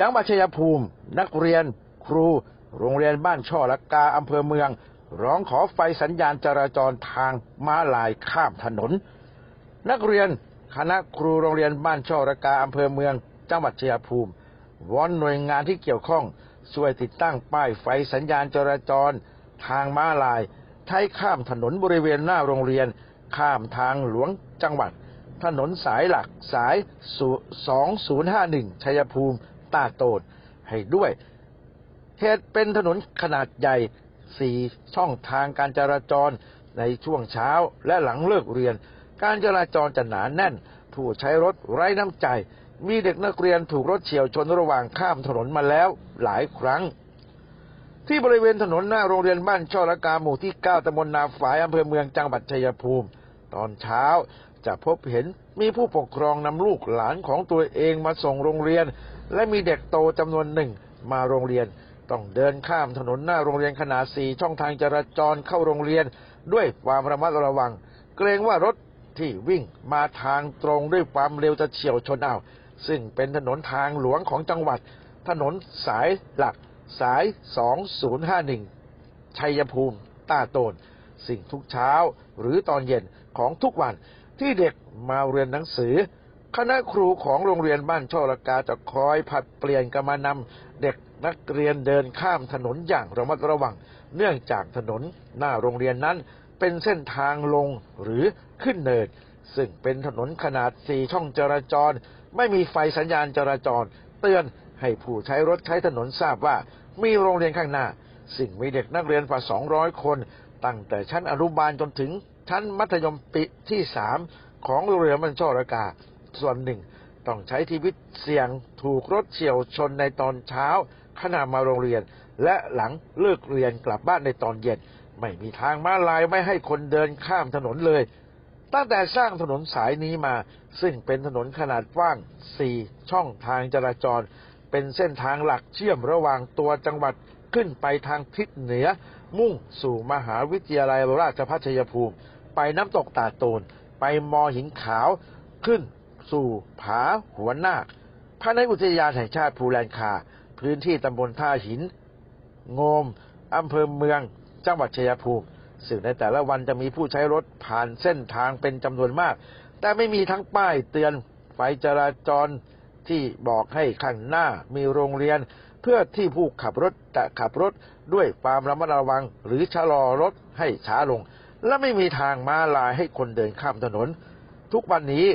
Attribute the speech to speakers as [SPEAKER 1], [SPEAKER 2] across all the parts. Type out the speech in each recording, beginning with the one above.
[SPEAKER 1] จังหวัดชัยภูมิ นักเรียน ครู โรงเรียนบ้านช่อละกาอำเภอเมือง ร้องขอไฟสัญญาณจราจรทางม้าลายข้ามถนน นักเรียนคณะครูโรงเรียนบ้านช่อระกาอำเภอเมือง จังหวัดชัยภูมิวอนหน่วยงานที่เกี่ยวข้องช่วยติดตั้งป้ายไฟสัญญาณจราจร ทางม้าลาย ใช้ข้ามถนนบริเวณหน้าโรงเรียน ข้ามทางหลวงจังหวัด ถนนสายหลักสาย 2051 ชัยภูมิ ตาโตดให้ด้วย เหตุเป็นถนนขนาดใหญ่สี่ช่องทางการจราจรในช่วงเช้าและหลังเลิกเรียน การจราจรจะหนาแน่น ผู้ใช้รถไร้น้ำใจ มีเด็กนักเรียนถูกรถเฉียวชนระหว่างข้ามถนนมาแล้วหลายครั้ง ที่บริเวณถนนหน้าโรงเรียนบ้านช่อละกาหมู่ที่ 9ตำบลนาฝายอำเภอเมืองจังหวัดชัยภูมิ ตอนเช้า จะพบเห็นมีผู้ปกครองนำลูกหลานของตัวเองมาส่งโรงเรียน และมีเด็กโตจำนวนหนึ่งมาโรงเรียน ต้องเดินข้ามถนนหน้าโรงเรียนขนาดสี่ช่องทางจราจรเข้าโรงเรียน ด้วยความระมัดระวัง เกรงว่ารถที่วิ่งมาทางตรงด้วยความเร็วจะเฉียวชนเอาซึ่งเป็นถนนทางหลวงของจังหวัด ถนนสายหลักสาย 2051 ชัยภูมิ ตาโตน สิ่งทุกเช้าหรือตอนเย็นของทุกวัน ที่เด็กมาเรียนหนังสือ คณะครูของโรงเรียนบ้านช่อละกาจะคอยผลัดเปลี่ยนกันมานำเด็กนักเรียนเดินข้ามถนนอย่างระมัดระวัง เนื่องจากถนนหน้าโรงเรียนนั้นเป็นเส้นทางลงหรือขึ้นเนินซึ่งเป็นถนนขนาดสี่ช่องจราจร ไม่มีไฟสัญญาณจราจร เตือนให้ผู้ใช้รถใช้ถนนทราบว่า มีโรงเรียนข้างหน้า สิ่งมีเด็กนักเรียนกว่า 200 คน ตั้งแต่ชั้นอนุบาลจนถึง ชั้นมัธยมปีที่สามของโรงเรียนมันช่อระกา ส่วนหนึ่ง ต้องใช้ชีวิตเสี่ยงถูกรถเฉียวชนในตอนเช้าขณะมาโรงเรียน และหลังเลิกเรียนกลับบ้านในตอนเย็น ไม่มีทางม้าลายไม่ให้คนเดินข้ามถนนเลย ตั้งแต่สร้างถนนสายนี้มา ซึ่งเป็นถนนขนาดกว้าง 4 ช่องทางจราจร เป็นเส้นทางหลักเชื่อมระหว่างตัวจังหวัดขึ้นไปทางทิศเหนือ มุ่งสู่มหาวิทยาลัยราชภัฏชัยภูมิ ไปน้ำตกตาโตน ไปมอหินขาวขึ้นสู่ผาหัวหน้าภายในอุทยานแห่งชาติภูแลนคา พื้นที่ตำบลท่าหิน โงมอำเภอเมือง จังหวัดชัยภูมิ ซึ่งในแต่ละวันจะมีผู้ใช้รถผ่านเส้นทางเป็นจำนวนมาก แต่ไม่มีทั้งป้ายเตือนไฟจราจรที่บอกให้ข้างหน้ามีโรงเรียน เพื่อที่ผู้ขับรถจะขับรถด้วยความระมัดระวังหรือชะลอรถให้ช้าลง และไม่มีทางม้าลายให้คนเดินข้ามถนน ทุกวันนี้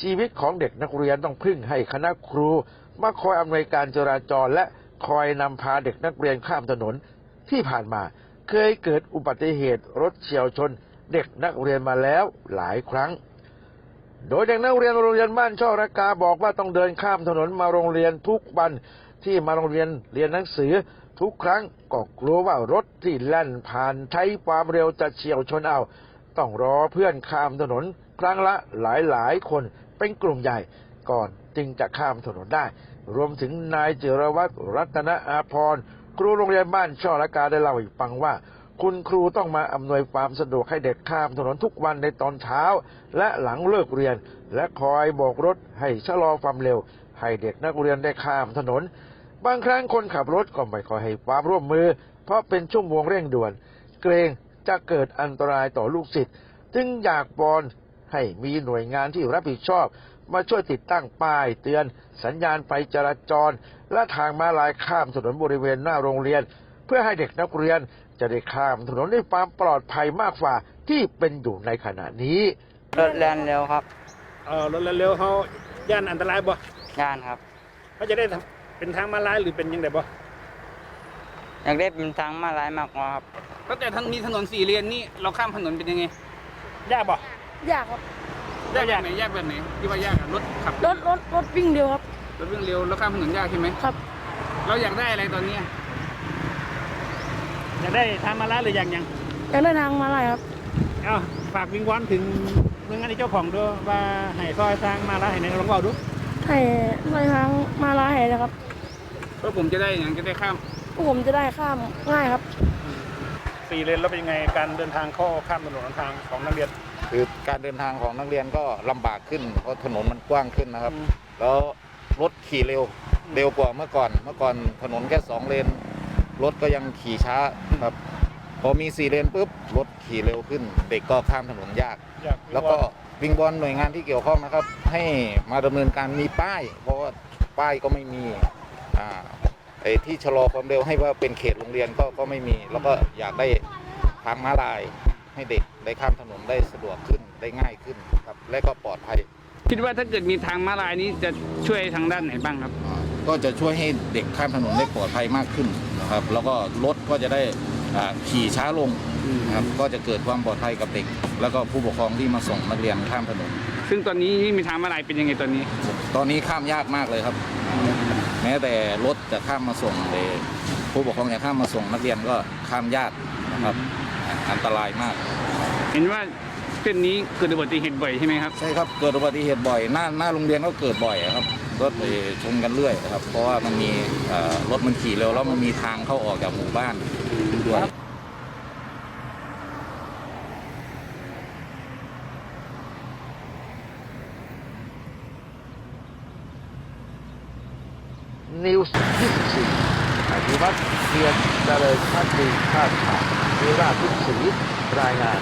[SPEAKER 1] ชีวิตของเด็กนักเรียนต้องพึ่งให้คณะครู มาคอยอำนวยการจราจรและคอยนำพาเด็กนักเรียนข้ามถนนที่ผ่านมาเคยเกิดอุบัติเหตุรถเฉียวชน เด็กนักเรียนมาแล้วหลายครั้ง โดยเด็กนักเรียนโรงเรียนบ้านช่อระกาบอกว่าต้องเดินข้ามถนนมาโรงเรียนทุกวันที่มาโรงเรียนเรียนหนังสือ ทุกครั้งก็กลัวว่ารถที่แล่นผ่านใช้ความเร็วจะเฉียวชนเอา ต้องรอเพื่อนข้ามถนนครั้งละหลายหลายคนเป็นกลุ่มใหญ่ก่อนจึงจะข้ามถนนได้ รวมถึงนายเจรวัตรรัตนอาพรครูโรงเรียนบ้านช่อละกาได้เล่าให้ฟังว่า คุณครูต้องมาอำนวยความสะดวกให้เด็กข้ามถนนทุกวันในตอนเช้า และหลังเลิกเรียน และคอยโบกรถให้ชะลอความเร็ว ให้เด็กนักเรียนได้ข้ามถนน บางครั้งคนขับรถก็ไม่ค่อยให้ความร่วมมือ เพราะเป็นชั่วโมงเร่งด่วน เกรงจะเกิดอันตรายต่อลูกศิษย์จึงอยากบอนให้มีหน่วยงานที่รับผิดชอบ มาช่วยติดตั้งป้ายเตือน สัญญาณไฟจราจร และทางม้าลายข้ามถนนบริเวณหน้าโรงเรียน เพื่อให้เด็กนักเรียนจะได้ข้ามถนนด้วยความปลอดภัยมากกว่าที่เป็นอยู่ในขณะนี้
[SPEAKER 2] รถแล่นเร็วครับ
[SPEAKER 3] เออรถเร็วๆเขาย่านอันตรายบ่
[SPEAKER 2] ย่านครับ
[SPEAKER 3] เขาจะได้ทำ เป็นทางมาลายหรือเป็นยังไงบ่
[SPEAKER 2] อยากได้เป็นทางมาลายมากกว่าครับ
[SPEAKER 4] ก็แต่ทางมีถนนสี่เลนนี่เราข้ามถนนเป็นยังไง
[SPEAKER 3] ยากบ่
[SPEAKER 5] ยากครับ
[SPEAKER 4] ยากแบบไหนยากแบบไหนที่ว่ายากอะรถขับ
[SPEAKER 5] รถรถรถวิ่งเร็วครับ
[SPEAKER 4] รถวิ่งเร็วแล้วข้ามถนนยากใช่ไหม
[SPEAKER 5] ครับ
[SPEAKER 4] เราอยากได้อะไรตอนเนี้ย
[SPEAKER 3] อยากได้ทางมาลายหรือยังยัง
[SPEAKER 5] อยากได้ทางมาลายครับ
[SPEAKER 3] เอ้าฝากวิงวอนถึงหน่วยงานที่เจ้าของด้วยว่าให้ซอยทางมาลายให้ในลองเบาดู
[SPEAKER 5] ให้ในทางมาลายให้นะครับ
[SPEAKER 4] เพื่อผมจะได้อย่างจะได้ข้าม
[SPEAKER 5] พวกผมจะได้ข้ามง่ายครับ
[SPEAKER 3] สี่เลนแล้วเป็นยังไงการเดินทางเข้าข้ามถนนหนทางของนักเรียน
[SPEAKER 6] คือการเดินทางของนักเรียนก็ลำบากขึ้น เพราะถนนมันกว้างขึ้นนะครับ
[SPEAKER 3] อืม
[SPEAKER 6] แล้วรถขี่เร็วเร็วกว่าเมื่อก่อน เมื่อก่อนถนนแค่สองเลนรถก็ยังขี่ช้าครับ พอมีสี่เลนปุ๊บรถขี่เร็วขึ้น เด็กก็ข้ามถนนยาก
[SPEAKER 3] อยาก
[SPEAKER 6] แล้วก็วิงบอลหน่วยงานที่เกี่ยวข้องนะครับ ให้มาดำเนินการมีป้าย เพราะว่าป้ายก็ไม่มีอ่าไอ้ที่ชะลอความเร็วให้ว่าเป็นเขตโรงเรียนก็ก็ไม่มี แล้วก็อยากได้ทางม้าลาย ให้เด็กได้ข้ามถนนได้สะดวกขึ้นได้ง่ายขึ้นครับและก็ปลอดภัย
[SPEAKER 4] คิดว่าถ้าเกิดมีทางม้าลายนี้จะช่วยทางด้านไหนบ้างครับ
[SPEAKER 6] อ่าก็จะช่วยให้เด็กข้ามถนนได้ปลอดภัยมากขึ้นนะครับ แล้วก็รถก็จะได้อ่า ขี่ช้าลงนะครับก็จะเกิดความปลอดภัยกับเด็ก แล้วก็ผู้ปกครองที่มาส่งนักเรียนข้ามถนน
[SPEAKER 4] ซึ่งตอนนี้ที่มีทางม้าลายเป็นยังไงตอนนี้
[SPEAKER 6] ตอนนี้ข้ามยากมากเลยครับ แม้แต่รถจะข้ามมาส่งแต่ผู้ปกครองจะข้ามมาส่งนักเรียนก็ข้ามยากนะครับ อันตรายมาก
[SPEAKER 4] เห็นว่า เส้นนี้เกิดอุบัติเหตุบ่อยใช่ไหมครับ
[SPEAKER 6] ใช่ครับเกิดอุบัติเหตุบ่อยหน้าหน้าโรงเรียนก็เกิดบ่อยครับรถไปชนกันเรื่อยครับ เพราะว่ามันมีเอ่อรถมันขี่เร็วแล้วมันมีทางเข้าออกจากหมู่บ้านด้วย
[SPEAKER 1] นิวส์24อธิวัตรเพียรเจริญพักดีภาพข่าววิราชพุทธศรีรายงาน